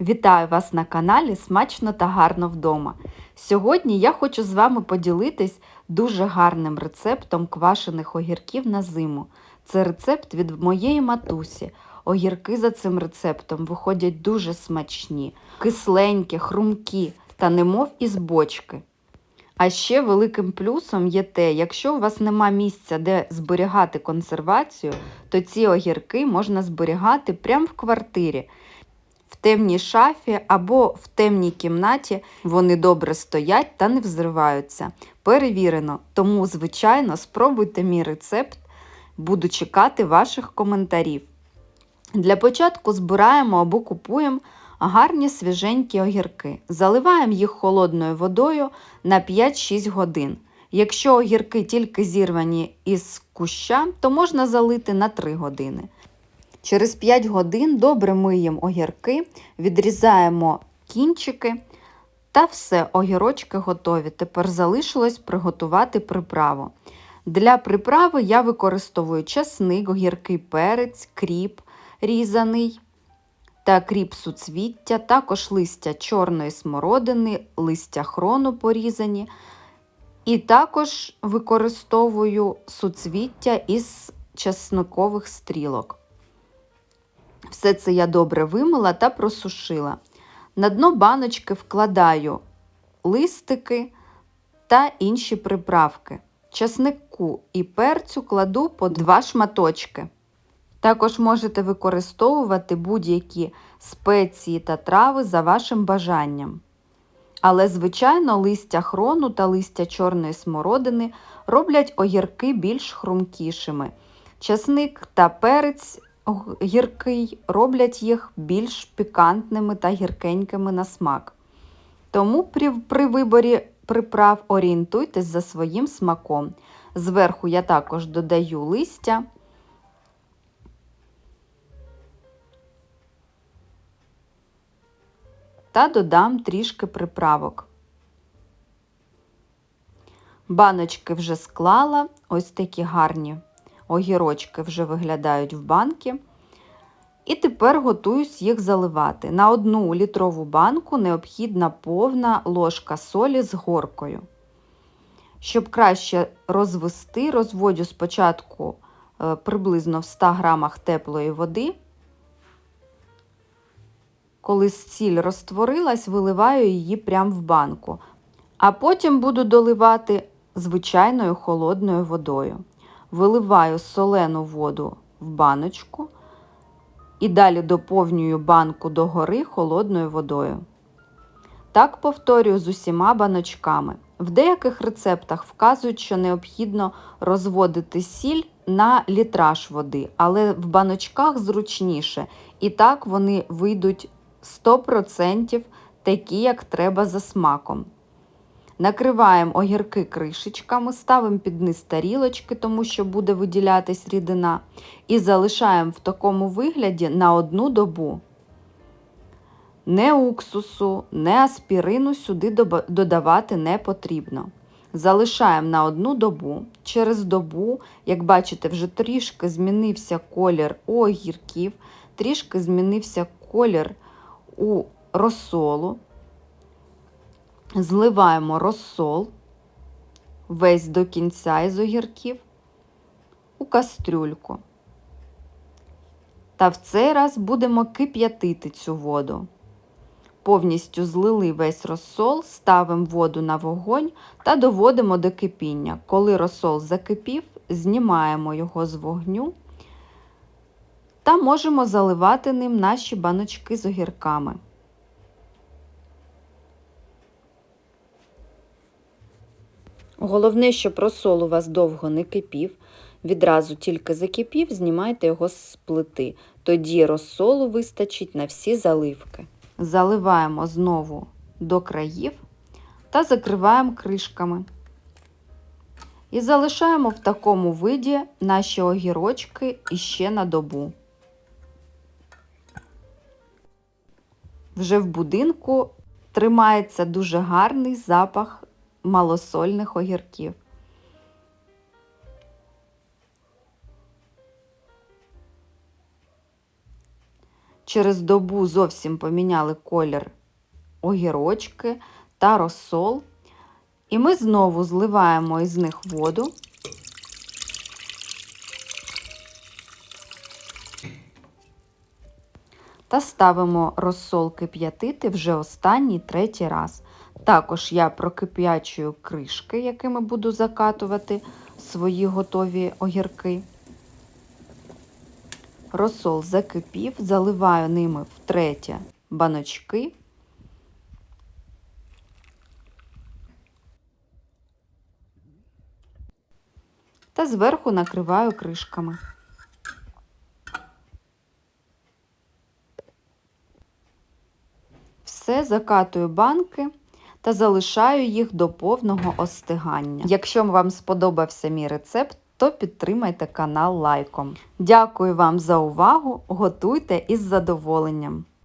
Вітаю вас на каналі Смачно та гарно вдома. Сьогодні я хочу з вами поділитись дуже гарним рецептом квашених огірків на зиму. Це рецепт від моєї матусі. Огірки за цим рецептом виходять дуже смачні, кисленькі, хрумкі та немов із бочки. А ще великим плюсом є те, якщо у вас нема місця, де зберігати консервацію, то ці огірки можна зберігати прямо в квартирі. В темній шафі або в темній кімнаті вони добре стоять та не взриваються. Перевірено, тому, звичайно, спробуйте мій рецепт, буду чекати ваших коментарів. Для початку збираємо або купуємо гарні свіженькі огірки. Заливаємо їх холодною водою на 5-6 годин. Якщо огірки тільки зірвані із куща, то можна залити на 3 години. Через 5 годин добре миємо огірки, відрізаємо кінчики та все, огірочки готові. Тепер залишилось приготувати приправу. Для приправи я використовую часник, огіркий перець, кріп різаний та кріп суцвіття, також листя чорної смородини, листя хрону порізані. І також використовую суцвіття із часникових стрілок. Все це я добре вимила та просушила. На дно баночки вкладаю листики та інші приправки. Часнику і перцю кладу по два шматочки. Також можете використовувати будь-які спеції та трави за вашим бажанням. Але, звичайно, листя хрону та листя чорної смородини роблять огірки більш хрумкішими. Часник та перець гіркий роблять їх більш пікантними та гіркенькими на смак. Тому при, при виборі приправ орієнтуйтесь за своїм смаком. Зверху я також додаю листя. Та додам трішки приправок. Баночки вже склала, ось такі гарні огірочки вже виглядають в банки. І тепер готуюсь їх заливати. На одну літрову банку необхідна повна ложка солі з горкою. Щоб краще розвести, розводю спочатку е, приблизно в 100 грамах теплої води. Коли сіль розтворилась, виливаю її прямо в банку. А потім буду доливати звичайною холодною водою виливаю солену воду в баночку і далі доповнюю банку догори холодною водою. Так повторюю з усіма баночками. В деяких рецептах вказують, що необхідно розводити сіль на літраж води, але в баночках зручніше. І так вони вийдуть 100% такі, як треба за смаком. Накриваємо огірки кришечками, ставимо під низ тарілочки, тому що буде виділятись рідина, і залишаємо в такому вигляді на одну добу. Не уксусу, не аспірину сюди додавати не потрібно. Залишаємо на одну добу. Через добу, як бачите, вже трішки змінився колір у огірків, трішки змінився колір у розсолу. Зливаємо розсол весь до кінця із огірків у кастрюльку. Та в цей раз будемо кип'ятити цю воду. Повністю злили весь розсол, ставимо воду на вогонь та доводимо до кипіння. Коли розсол закипів, знімаємо його з вогню та можемо заливати ним наші баночки з огірками. Головне, щоб розсол у вас довго не кипів. Відразу тільки закипів, знімайте його з плити. Тоді розсолу вистачить на всі заливки. Заливаємо знову до країв та закриваємо кришками. І залишаємо в такому виді наші огірочки іще на добу. Вже в будинку тримається дуже гарний запах малосольних огірків. через добу зовсім поміняли колір огірочки та розсол. І ми знову зливаємо із них воду. Та ставимо розсол кип'ятити вже останній третій раз. Також я прокип'ячую кришки, якими буду закатувати свої готові огірки. Розсол закипів, заливаю ними втретє баночки. Та зверху накриваю кришками. Все закатую банки та залишаю їх до повного остигання. Якщо вам сподобався мій рецепт, то підтримайте канал лайком. Дякую вам за увагу! Готуйте із задоволенням!